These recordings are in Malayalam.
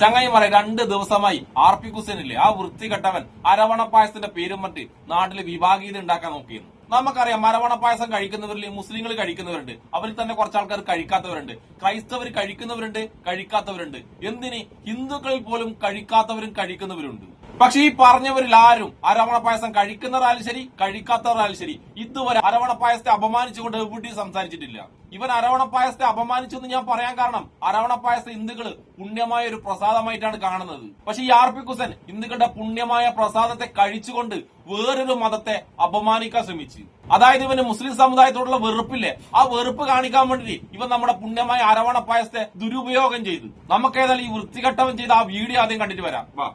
ചങ്ങായിമാരെ രണ്ട് ദിവസമായി ആർ പി കുസേനില്ലേ? ആ വൃത്തികെട്ടവൻ അരവണ പായസത്തിന്റെ പേരും മറ്റ് നാട്ടിൽ വിഭാഗീയത ഉണ്ടാക്കാൻ നോക്കിയിരുന്നു. നമുക്കറിയാം മരവണ പായസം കഴിക്കുന്നവരിൽ മുസ്ലിങ്ങൾ കഴിക്കുന്നവരുണ്ട്. അവരിൽ തന്നെ കുറച്ച് ആൾക്കാർ കഴിക്കാത്തവരുണ്ട്. ക്രൈസ്തവർ കഴിക്കുന്നവരുണ്ട് കഴിക്കാത്തവരുണ്ട്. എന്തിന്? ഹിന്ദുക്കളിൽ പോലും കഴിക്കാത്തവരും കഴിക്കുന്നവരുണ്ട്. പക്ഷെ ഈ പറഞ്ഞവരിൽ ആരും അരവണ പായസം കഴിക്കുന്നവരായാലും ശരി കഴിക്കാത്തവരായാലും ശരി ഇതുവരെ അരവണ പായസത്തെ അപമാനിച്ചുകൊണ്ട് എവിടെയും സംസാരിച്ചിട്ടില്ല. ഇവൻ അരവണ അപമാനിച്ചു എന്ന് ഞാൻ പറയാൻ കാരണം അരവണ പായസം ഹിന്ദുക്കൾ പുണ്യമായ ഒരു പ്രസാദമായിട്ടാണ് കാണുന്നത്. പക്ഷെ ഈ ആർ പി കുസൻ ഹിന്ദുക്കളുടെ പുണ്യമായ പ്രസാദത്തെ കഴിച്ചുകൊണ്ട് വേറൊരു മതത്തെ അപമാനിക്കാൻ ശ്രമിച്ചു. അതായത് ഇവന് മുസ്ലിം സമുദായത്തോടുള്ള വെറുപ്പില്ലേ? ആ വെറുപ്പ് കാണിക്കാൻ വേണ്ടി ഇവൻ നമ്മുടെ പുണ്യമായ അരവണ പായസത്തെ ദുരുപയോഗം ചെയ്തു. നമുക്ക് ഏതായാലും ഈ വൃത്തികെട്ടവൻ ചെയ്ത ആ വീഡിയോ ആദ്യം കണ്ടിട്ട് വരാം. വാ.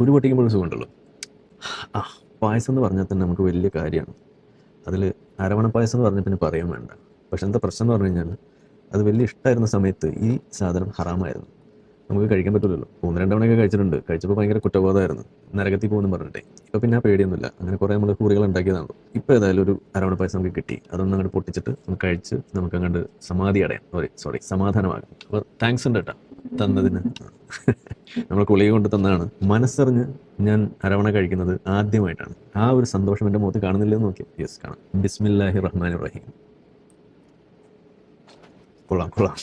കുരു ആ പായസം എന്ന് പറഞ്ഞാൽ തന്നെ നമുക്ക് വലിയ കാര്യമാണ്. അതിൽ അരവണ പായസം എന്ന് പറഞ്ഞാൽ പിന്നെ പറയാൻ വേണ്ട. പക്ഷെ എന്താ പ്രശ്നം എന്ന് പറഞ്ഞു കഴിഞ്ഞാൽ അത് വലിയ ഇഷ്ടമായിരുന്ന സമയത്ത് ഈ സാധനം ഹറാമായിരുന്നു. നമുക്ക് കഴിക്കാൻ പറ്റില്ലല്ലോ മൂന്ന് രണ്ട് മണിയൊക്കെ കഴിച്ചിട്ടുണ്ട്. കഴിച്ചപ്പോൾ ഭയങ്കര കുറ്റബോധമായിരുന്നു. നരകത്തിൽ പോകുന്നു പറഞ്ഞിട്ടേ. ഇപ്പോൾ പിന്നെ ആ പേടിയൊന്നുമില്ല. അങ്ങനെ കുറേ നമ്മൾ കുറികൾ ഉണ്ടാക്കിയതാണ് ഇപ്പോൾ ഏതായാലും ഒരു അരവണ പായസം നമുക്ക് കിട്ടി. അതൊന്നും അങ്ങോട്ട് പൊട്ടിച്ചിട്ട് നമുക്ക് കഴിച്ച് നമുക്ക് അങ്ങോട്ട് സമാധി അടയാം. Sorry sorry സമാധാനമാകാം. അപ്പോൾ താങ്ക്സ് ഉണ്ട് കേട്ടോ തന്നതിന്. നമ്മൾ കുളിക കൊണ്ട് തന്നതാണ്. മനസ്സറിഞ്ഞ് ഞാൻ അരവണ കഴിക്കുന്നത് ആദ്യമായിട്ടാണ്. ആ ഒരു സന്തോഷം എന്റെ മുഖത്ത് കാണുന്നില്ലെന്ന് നോക്കി യെസ് കാണാം. ബിസ്മില്ലാഹി റഹ്മാൻ റഹീം. കൊള്ളാം കൊള്ളാം.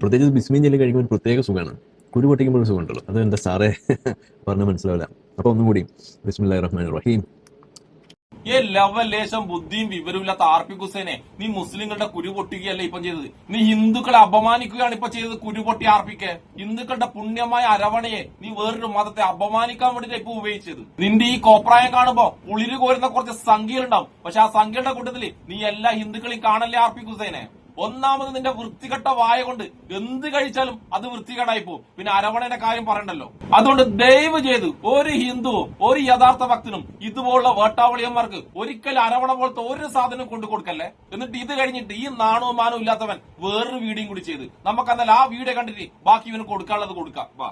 പ്രത്യേകിച്ച് ബിസ്മീൻ ജെല്ലി കഴിക്കുമ്പോൾ പ്രത്യേക സുഖമാണ്. കുരു പൊട്ടിക്കുമ്പോൾ സുഖമുണ്ടല്ലോ. അത് എന്താ സാറേ? പറഞ്ഞാൽ മനസ്സിലാവില്ല. അപ്പോൾ ഒന്നും കൂടി ബിസ്മില്ലാഹി റഹ്മാൻ റഹീം. ഈ ലവലേശം ബുദ്ധിയും വിവരമില്ലാത്ത ആർ പി ഹുസൈനെ നീ മുസ്ലിങ്ങളുടെ കുരു പൊട്ടുകയല്ല ഇപ്പം ചെയ്തത്? നീ ഹിന്ദുക്കളെ അപമാനിക്കുകയാണ് ഇപ്പൊ ചെയ്തത് കുരു പൊട്ടി ആർപ്പിക്ക് ഹിന്ദുക്കളുടെ പുണ്യമായ അരവണയെ നീ വേറൊരു മതത്തെ അപമാനിക്കാൻ വേണ്ടിട്ട് ഇപ്പൊ ഉപയോഗിച്ചത്. നിന്റെ ഈ കോപ്രായം കാണുമ്പോ കുളിര് കോരുന്ന കുറച്ച് സംഖ്യകളുണ്ടാവും. പക്ഷെ ആ സംഖ്യയുടെ കൂട്ടത്തിൽ നീ എല്ലാ ഹിന്ദുക്കളെയും കാണല്ലേ ആർ പി ഹുസൈനെ? ഒന്നാമത് നിന്റെ വൃത്തികെട്ട വായ കൊണ്ട് എന്ത് കഴിച്ചാലും അത് വൃത്തികേടായി പോകും പിന്നെ അരവണയുടെ കാര്യം പറയണ്ടല്ലോ. അതുകൊണ്ട് ദയവ് ചെയ്ത് ഒരു ഹിന്ദുവും ഒരു യഥാർത്ഥ ഭക്തനും ഇതുപോലുള്ള വേട്ടാവളിയന്മാർക്ക് ഒരിക്കലും അരവണ പോലത്തെ ഒരു സാധനം കൊണ്ടു കൊടുക്കല്ലേ? എന്നിട്ട് ഇത് കഴിഞ്ഞിട്ട് ഈ നാണവും മാനവും ഇല്ലാത്തവൻ വേറൊരു വീഡിയോയും കൂടി ചെയ്ത്. നമുക്ക് എന്നാൽ ആ വീഡിയോ കണ്ടിട്ട് ബാക്കി ഇവന് കൊടുക്കാനുള്ളത് കൊടുക്കാം. വാ.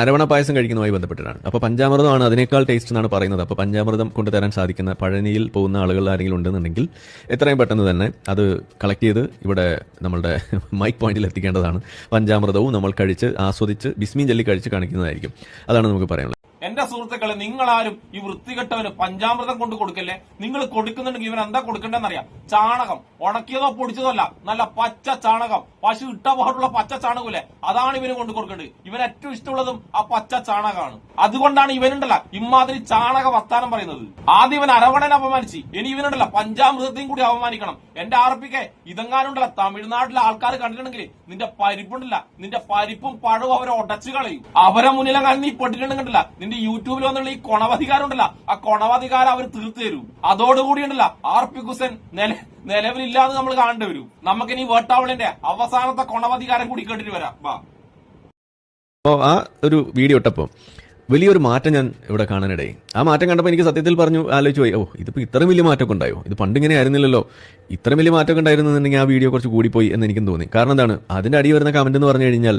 അരവണ പായസം കഴിക്കുന്നതുമായി ബന്ധപ്പെട്ടിട്ടാണ്. അപ്പോൾ പഞ്ചാമൃതമാണ് അതിനേക്കാൾ ടേസ്റ്റ് എന്നാണ് പറയുന്നത്. അപ്പോൾ പഞ്ചാമൃതം കൊണ്ടുതരാൻ സാധിക്കുന്ന പഴനിയിൽ പോകുന്ന ആളുകൾ ആരെങ്കിലും ഉണ്ടെന്നുണ്ടെങ്കിൽ എത്രയും പെട്ടെന്ന് തന്നെ അത് കളക്ട് ചെയ്ത് ഇവിടെ നമ്മളുടെ മൈക്ക് പോയിന്റിൽ എത്തിക്കേണ്ടതാണ്. പഞ്ചാമൃതവും നമ്മൾ കഴിച്ച് ആസ്വദിച്ച് ബിസ്മീൻ ജെല്ലി കഴിച്ച് കാണിക്കുന്നതായിരിക്കും. അതാണ് നമുക്ക് പറയാനുള്ളത്. എന്റെ സുഹൃത്തുക്കളെ നിങ്ങളാരും ഈ വൃത്തികെട്ടവന് പഞ്ചാമൃതം കൊണ്ട് കൊടുക്കല്ലേ? നിങ്ങൾ കൊടുക്കുന്നുണ്ടെങ്കിൽ ഇവൻ എന്താ കൊടുക്കണ്ടെന്നറിയാം. ചാണകം. ഉണക്കിയതോ പൊടിച്ചതോ അല്ല നല്ല പച്ച ചാണകം. പശു ഇട്ട പാടുള്ള പച്ച ചാണകമില്ലേ? അതാണ് ഇവന് കൊണ്ട് കൊടുക്കേണ്ടത്. ഇവൻ ഏറ്റവും ഇഷ്ടമുള്ളതും ആ പച്ച ചാണകമാണ്. അതുകൊണ്ടാണ് ഇവനുണ്ടല്ല ഇമാതിരി ചാണക വർത്താനം പറയുന്നത്. ആദ്യം ഇവൻ അരവണനെ അപമാനിച്ച്. ഇനി ഇവനുണ്ടല്ല പഞ്ചാമൃതത്തെയും കൂടി അപമാനിക്കണം. എന്റെ ആർപ്പിക്കെ ഇതെങ്ങാനുണ്ടല്ല തമിഴ്നാട്ടിലെ ആൾക്കാർ കണ്ടിട്ടുണ്ടെങ്കിൽ നിന്റെ പരിപ്പുണ്ടല്ല നിന്റെ പരിപ്പും പഴവും അവരെ ഉടച്ചു കളയും. അവരെ മുന്നിലെങ്ങാനും നീ പെട്ടിട്ടുണ്ടെങ്കിലല്ല നിന്റെ യൂട്യൂബിൽ വന്നുള്ള ഈ കൊണവധികാരം ഉണ്ടല്ല ആ കൊണവധികാരം അവർ തീർത്തു തരും. അതോടുകൂടി ഉണ്ടല്ല ആർ പി കുസൻ നില നിലവിലില്ലാതെ നമ്മൾ കാണേണ്ടി വരും. നമുക്കിനി വേട്ടാവളിന്റെ അവസാനത്തെ കൊണവധികാരം കൂടി കേട്ടിട്ട് വരാം. വാ. ആ ഒരു വീഡിയോ ഇട്ടപ്പോൾ വലിയൊരു മാറ്റം ഞാൻ ഇവിടെ കാണാനിടയായി. ആ മാറ്റം കണ്ടപ്പോൾ എനിക്ക് സത്യത്തിൽ പറഞ്ഞു ആലോചിച്ച് പോയി ഓ ഇതിപ്പോൾ ഇത്രയും വലിയ മാറ്റമൊക്കെ ഉണ്ടായോ? ഇത് പണ്ട് ഇങ്ങനെ ആയിരുന്നില്ലല്ലോ. ഇത്രയും വലിയ മാറ്റമൊക്കെ ഉണ്ടായിരുന്നുണ്ടെങ്കിൽ ആ വീഡിയോ കുറച്ച് കൂടിപ്പോയി എന്ന് എനിക്കും തോന്നി. കാരണം എന്താണ്? അതിന്റെ അടി വരുന്ന കമന്റ് എന്ന് പറഞ്ഞു കഴിഞ്ഞാൽ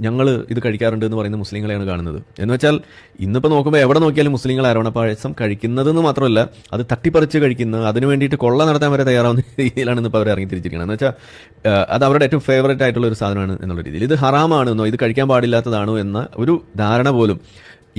ഞങ്ങൾ ഇത് കഴിക്കാറുണ്ട് എന്ന് പറയുന്ന മുസ്ലിങ്ങളെയാണ് കാണുന്നത്. എന്ന് വെച്ചാൽ ഇന്നിപ്പോൾ നോക്കുമ്പോൾ എവിടെ നോക്കിയാലും മുസ്ലിങ്ങൾ അരവണ പായസം കഴിക്കുന്നതെന്ന് മാത്രമല്ല അത് തട്ടിപ്പറിച്ച് കഴിക്കുന്ന അതിന് വേണ്ടിയിട്ട് കൊള്ള നടത്താൻ വരെ തയ്യാറാവുന്ന രീതിയിലാണ് ഇന്നിപ്പോൾ അവർ ഇറങ്ങി തിരിച്ചിരിക്കുന്നത് എന്ന് വെച്ചാൽ അത് അവരുടെ ഏറ്റവും ഫേവറേറ്റ് ആയിട്ടുള്ള ഒരു സാധനമാണ് എന്നുള്ള രീതിയിൽ. ഇത് ഹറാമാണെന്നോ ഇത് കഴിക്കാൻ പാടില്ലാത്തതാണോ എന്ന ഒരു ധാരണ പോലും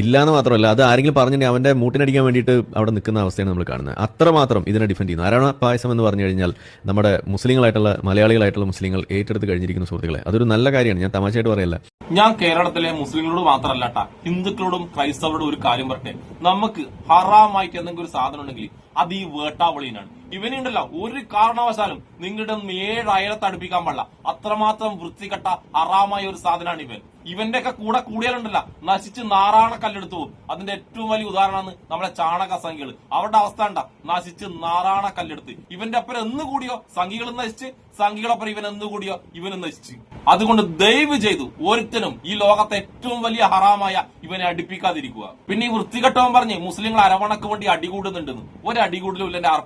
ഇല്ലാന്ന് മാത്രമല്ല അത് ആരെങ്കിലും പറഞ്ഞിട്ടുണ്ടെങ്കിൽ അവന്റെ മൂട്ടിനടിക്കാൻ വേണ്ടിയിട്ട് അവിടെ നിൽക്കുന്ന അവസ്ഥയാണ് നമ്മൾ കാണുന്നത്. അത്രമാത്രം ഇതിനെ ഡിഫെൻഡ് ചെയ്യുന്നു. അരണ പായസം എന്ന് പറഞ്ഞു കഴിഞ്ഞാൽ നമ്മുടെ മുസ്ലിങ്ങളായിട്ടുള്ള മലയാളികളായിട്ടുള്ള മുസ്ലിങ്ങൾ ഏറ്റെടുത്ത് കഴിഞ്ഞിരിക്കുന്ന സുഹൃത്തുക്കളെ. അതൊരു നല്ല കാര്യമാണ്. ഞാൻ തമാശയായിട്ട് പറയല്ല. ഞാൻ കേരളത്തിലെ മുസ്ലിങ്ങളോട് മാത്രമല്ല ഹിന്ദുക്കളോടും ക്രൈസ്തവരോടും ഒരു കാര്യം പറട്ടെ നമുക്ക് ഹറാമായിട്ട് എന്തെങ്കിലും ഒരു സാധനം ഉണ്ടെങ്കിൽ അത് ഈ വേട്ടാവളിനാണ് ഇവനുണ്ടല്ലോ ഒരു കാരണവശാലും നിങ്ങളുടെ ഏഴ് അയലത്ത് അടുപ്പിക്കാൻ പാടില്ല. അത്രമാത്രം വൃത്തികെട്ട അറാമായ ഒരു സാധനമാണ് ഇവൻ. ഇവന്റെ ഒക്കെ കൂടെ കൂടിയാലുണ്ടല്ല. നശിച്ച് നാറാണ കല്ലെടുത്തു പോകും. അതിന്റെ ഏറ്റവും വലിയ ഉദാഹരണമാണ് നമ്മുടെ ചാണക സംഖ്യകൾ അവരുടെ അവസ്ഥ ഉണ്ടാ നശിച്ച് നാറാണ കല്ലെടുത്ത്. ഇവന്റെ അപ്പുറം എന്ന് കൂടിയോ? സംഖ്യകൾ നശിച്ച്. സംഖ്യകളൊപ്പം ഇവൻ എന്ന് കൂടിയോ? ഇവനും നശിച്ച്. അതുകൊണ്ട് ദയവ് ചെയ്തു ഒരുത്തനും ഈ ലോകത്തെ ഏറ്റവും വലിയ ഹറാമായ ഇവനെ അടുപ്പിക്കാതിരിക്കുക. പിന്നെ ഈ വൃത്തികെട്ടവൻ പറഞ്ഞ് മുസ്ലിങ്ങൾ അരവണക്ക് വേണ്ടി അടികൂടുന്നുണ്ടെന്ന്. ഒരു അടികൂടലും ഇല്ല ആർ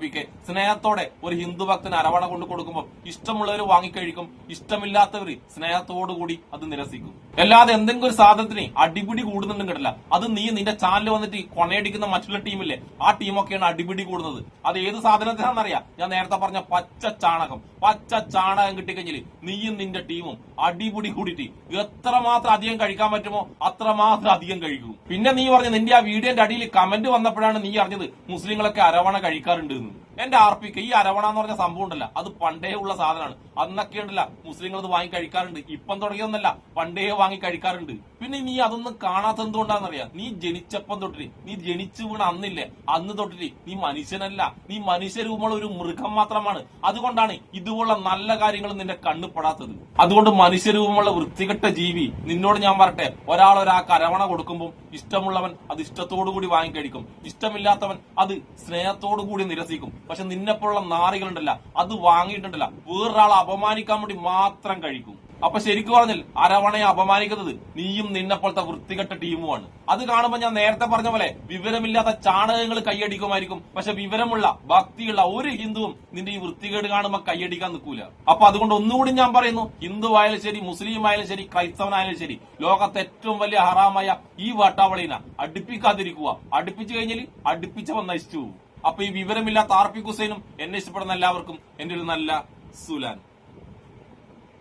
സ്നേഹത്തോടെ ഒരു ഹിന്ദു ഭക്തന് അരവണ കൊണ്ട് കൊടുക്കുമ്പോൾ ഇഷ്ടമുള്ളവർ വാങ്ങിക്കഴിക്കും. ഇഷ്ടമില്ലാത്തവർ സ്നേഹത്തോടു കൂടി അത് നിരസിക്കും. അല്ലാതെ എന്തെങ്കിലും ഒരു സാധനത്തിന് അടിപിടി കൂടുന്നുണ്ടെങ്കിലല്ല അത് നീ നിന്റെ ചാനൽ വന്നിട്ട് കൊണയടിക്കുന്ന മറ്റുള്ള ടീമില്ലേ ആ ടീമൊക്കെയാണ് അടിപിടി കൂടുന്നത്. അത് ഏത് സാധനത്തിനാണെന്നറിയാം. ഞാൻ നേരത്തെ പറഞ്ഞ പച്ച ചാണകം. പച്ച ചാണകം കിട്ടിക്കഴിഞ്ഞാൽ നീയും നിന്റെ ടീമും അടിപൊടി കൂടിയിട്ട് എത്രമാത്രം അധികം കഴിക്കാൻ പറ്റുമോ അത്രമാത്രം അധികം കഴിക്കും. പിന്നെ നീ പറഞ്ഞു നിന്റെ ആ വീഡിയോന്റെ അടിയിൽ കമന്റ് വന്നപ്പോഴാണ് നീ അറിഞ്ഞത് മുസ്ലിങ്ങളൊക്കെ അരവണ കഴിക്കാറുണ്ട് എന്ന്. എന്റെ ആർ പിക്ക് ഈ അരവണ എന്ന് പറഞ്ഞ സംഭവം ഉണ്ടല്ല അത് പണ്ടേ ഉള്ള സാധനമാണ്. അന്നൊക്കെ ഉണ്ടല്ല മുസ്ലിങ്ങൾ അത് വാങ്ങി കഴിക്കാറുണ്ട് ഇപ്പം തുടങ്ങിയൊന്നല്ല പണ്ടേ വാങ്ങി കഴിക്കാറുണ്ട്. പിന്നെ നീ അതൊന്നും കാണാത്ത എന്തുകൊണ്ടാണെന്നറിയാം? നീ ജനിച്ചപ്പം തൊട്ടിട്ട് നീ ജനിച്ചു വീണ അന്നില്ലേ അന്ന് തൊട്ടിട്ട് നീ മനുഷ്യനല്ല. നീ മനുഷ്യരൂപമുള്ള ഒരു മൃഗം മാത്രമാണ്. അതുകൊണ്ടാണ് ഇതുപോലുള്ള നല്ല കാര്യങ്ങൾ നിന്റെ കണ്ണു പെടാത്തത്. അതുകൊണ്ട് മനുഷ്യരൂപമുള്ള വൃത്തികെട്ട ജീവി നിന്നോട് ഞാൻ പറട്ടെ ഒരാൾ ഒരാ കരവണ കൊടുക്കുമ്പോൾ ഇഷ്ടമുള്ളവൻ അത് ഇഷ്ടത്തോടു കൂടി വാങ്ങിക്കഴിക്കും ഇഷ്ടമില്ലാത്തവൻ അത് സ്നേഹത്തോടു കൂടി നിരസിക്കും. പക്ഷെ നിന്നെപ്പോലുള്ള നാറികളുണ്ടല്ല അത് വാങ്ങിയിട്ടുണ്ടല്ല. വേറൊരാളെ അപമാനിക്കാൻ വേണ്ടി മാത്രം കഴിക്കും. അപ്പൊ ശരിക്കും പറഞ്ഞാൽ അരവണയെ അപമാനിക്കുന്നത് നീയും നിന്നെപ്പോലത്തെ വൃത്തികെട്ട ടീമുമാണ്. അത് കാണുമ്പോൾ ഞാൻ നേരത്തെ പറഞ്ഞ പോലെ വിവരമില്ലാത്ത ചാണകങ്ങൾ കൈയടിക്കുമായിരിക്കും. പക്ഷെ വിവരമുള്ള ഭക്തിയുള്ള ഒരു ഹിന്ദുവും നിന്റെ ഈ വൃത്തികേട് കാണുമ്പോൾ കൈയടിക്കാൻ നിൽക്കൂല. അപ്പൊ അതുകൊണ്ട് ഒന്നുകൂടി ഞാൻ പറയുന്നു ഹിന്ദു ആയാലും ശരി മുസ്ലിം ആയാലും ശരി ക്രൈസ്തവനായാലും ശരി ലോകത്തെ ഏറ്റവും വലിയ ഹറാമായ ഈ വേട്ടാവളിനെ അടുപ്പിക്കാതിരിക്കുക. അടുപ്പിച്ചു കഴിഞ്ഞാൽ അടുപ്പിച്ചവൻ നശിച്ചു അപ്പൊ ഈ വിവരമില്ലാത്ത ആർപ്പി ഹുസൈനും എന്നെ ഇഷ്ടപ്പെടുന്ന എല്ലാവർക്കും എന്റെ ഒരു നല്ല സുലാൻ.